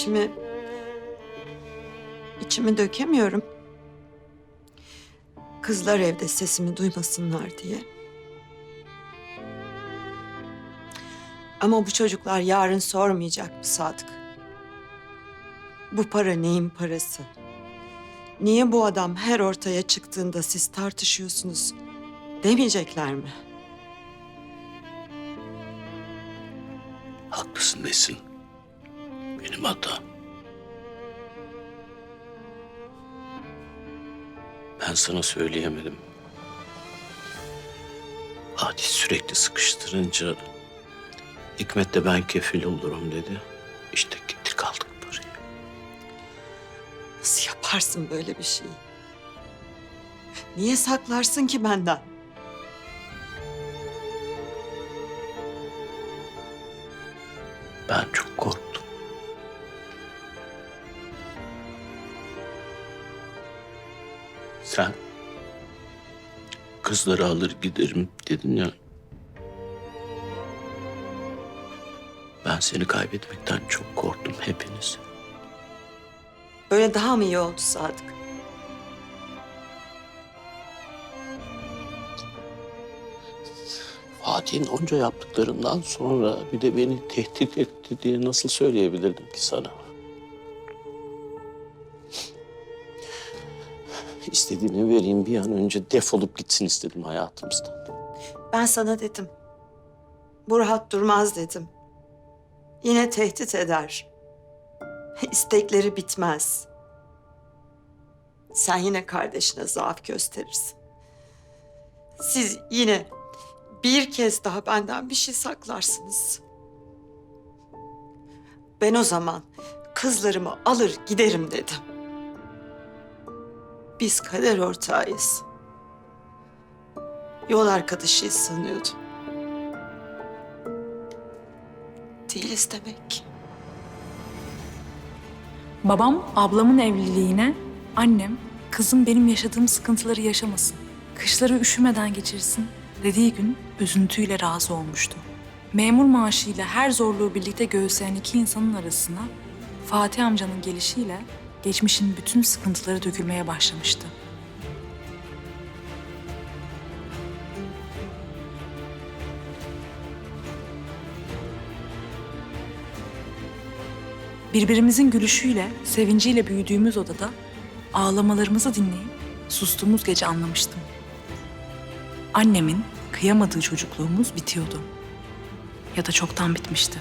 içimi... içimi dökemiyorum. Kızlar evde sesimi duymasınlar diye. Ama bu çocuklar yarın sormayacak mı Sadık? Bu para neyin parası? Niye bu adam her ortaya çıktığında siz tartışıyorsunuz demeyecekler mi? Haklısın Nesin. Hatam. Ben sana söyleyemedim. Hadi sürekli sıkıştırınca Hikmet de ben kefil olurum dedi. İşte gittik aldık parayı. Nasıl yaparsın böyle bir şeyi? Niye saklarsın ki benden? Ben çok Sen kızları alır giderim dedin ya. Ben seni kaybetmekten çok korktum hepiniz. Böyle daha mı iyi oldu Sadık? Fatih'in onca yaptıklarından sonra bir de beni tehdit etti diye nasıl söyleyebilirdim ki sana? İstediğini vereyim bir an önce defolup gitsin istedim hayatımızdan. Ben sana dedim. Bu rahat durmaz dedim. Yine tehdit eder. İstekleri bitmez. Sen yine kardeşine zaaf gösterirsin. Siz yine bir kez daha benden bir şey saklarsınız. Ben o zaman kızlarımı alır giderim dedim. Biz kader ortağıyız. Yol arkadaşıyız sanıyordum. Değiliz demek ki. Babam ablamın evliliğine, annem kızım benim yaşadığım sıkıntıları yaşamasın, kışları üşümeden geçirsin dediği gün üzüntüyle razı olmuştu. Memur maaşıyla her zorluğu birlikte göğüsleyen iki insanın arasına Fatih amcanın gelişiyle geçmişin bütün sıkıntıları dökülmeye başlamıştı. Birbirimizin gülüşüyle, sevinciyle büyüdüğümüz odada ağlamalarımızı dinleyip sustuğumuz gece anlamıştım. Annemin kıyamadığı çocukluğumuz bitiyordu. Ya da çoktan bitmişti.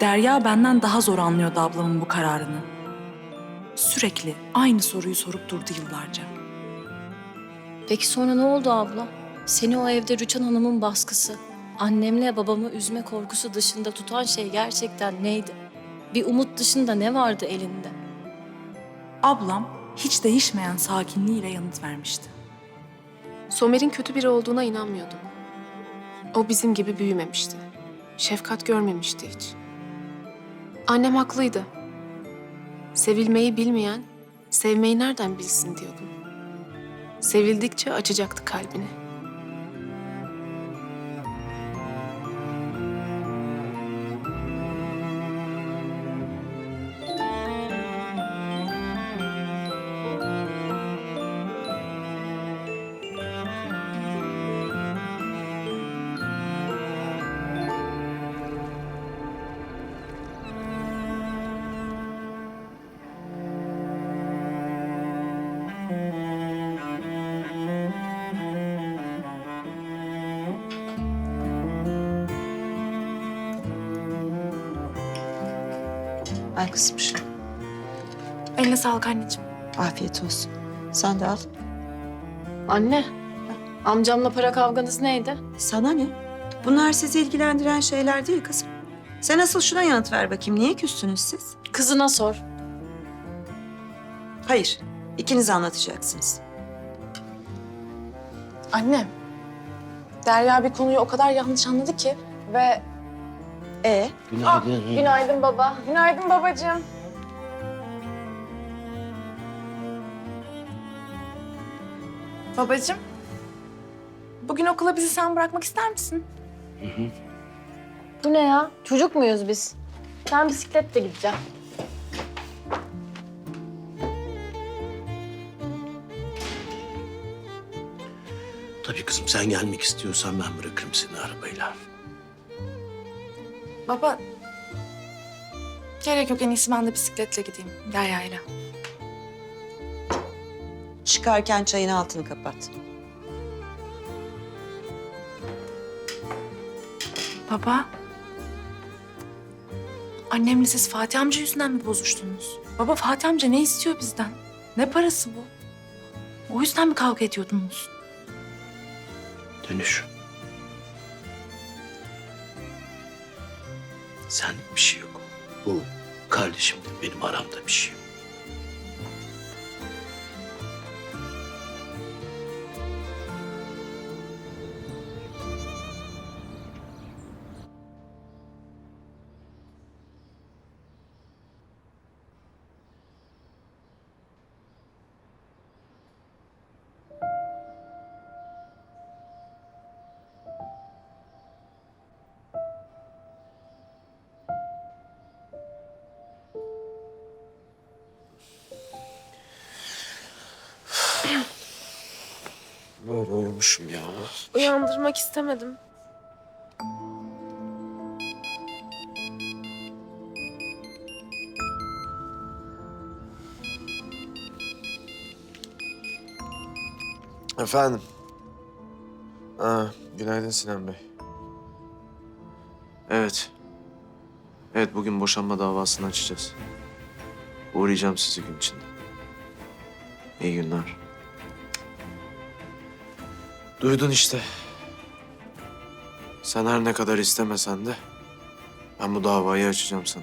Derya benden daha zor anlıyordu ablamın bu kararını. Sürekli aynı soruyu sorup durdu yıllarca. Peki sonra ne oldu abla? Seni o evde Rüçhan Hanım'ın baskısı, annemle babamı üzme korkusu dışında tutan şey gerçekten neydi? Bir umut dışında ne vardı elinde? Ablam hiç değişmeyen sakinliğiyle yanıt vermişti. Somer'in kötü biri olduğuna inanmıyordum. O bizim gibi büyümemişti. Şefkat görmemişti hiç. Annem haklıydı. Sevilmeyi bilmeyen, sevmeyi nereden bilsin diyordum. Sevildikçe açacaktı kalbini. Kızım şunu. Eline sağlık anneciğim. Afiyet olsun. Sen de al. Anne, amcamla para kavganız neydi? Sana ne? Bunlar sizi ilgilendiren şeyler değil kızım. Sen asıl şuna yanıt ver bakayım. Niye küstünüz siz? Kızına sor. Hayır. ikiniz anlatacaksınız. Anne, Derya bir konuyu o kadar yanlış anladı ki ve... E Günaydın. Günaydın baba. Günaydın babacığım. Babacığım, bugün okula bizi sen bırakmak ister misin? Bu ne ya? Çocuk muyuz biz? Ben bisikletle gideceğim. Tabii kızım sen gelmek istiyorsan ben bırakırım seni arabayla. Baba, gerek yok en iyisi ben de bisikletle gideyim Derya'yla. çıkarken çayın altını kapat. Baba, annemle siz Fatih amca yüzünden mi bozuştunuz? Baba Fatih amca ne istiyor bizden? Ne parası bu? O yüzden mi kavga ediyordunuz? Dönüş. Sen bir şey yok. Bu kardeşimle benim aramda bir şey yok. Uyumuşum ya. Uyandırmak istemedim. Efendim. Aa, günaydın Sinan Bey. Evet. Evet bugün boşanma davasını açacağız. Uğrayacağım sizi gün içinde. İyi günler. Duydun işte. Sen her ne kadar istemesen de ben bu davayı açacağım sana.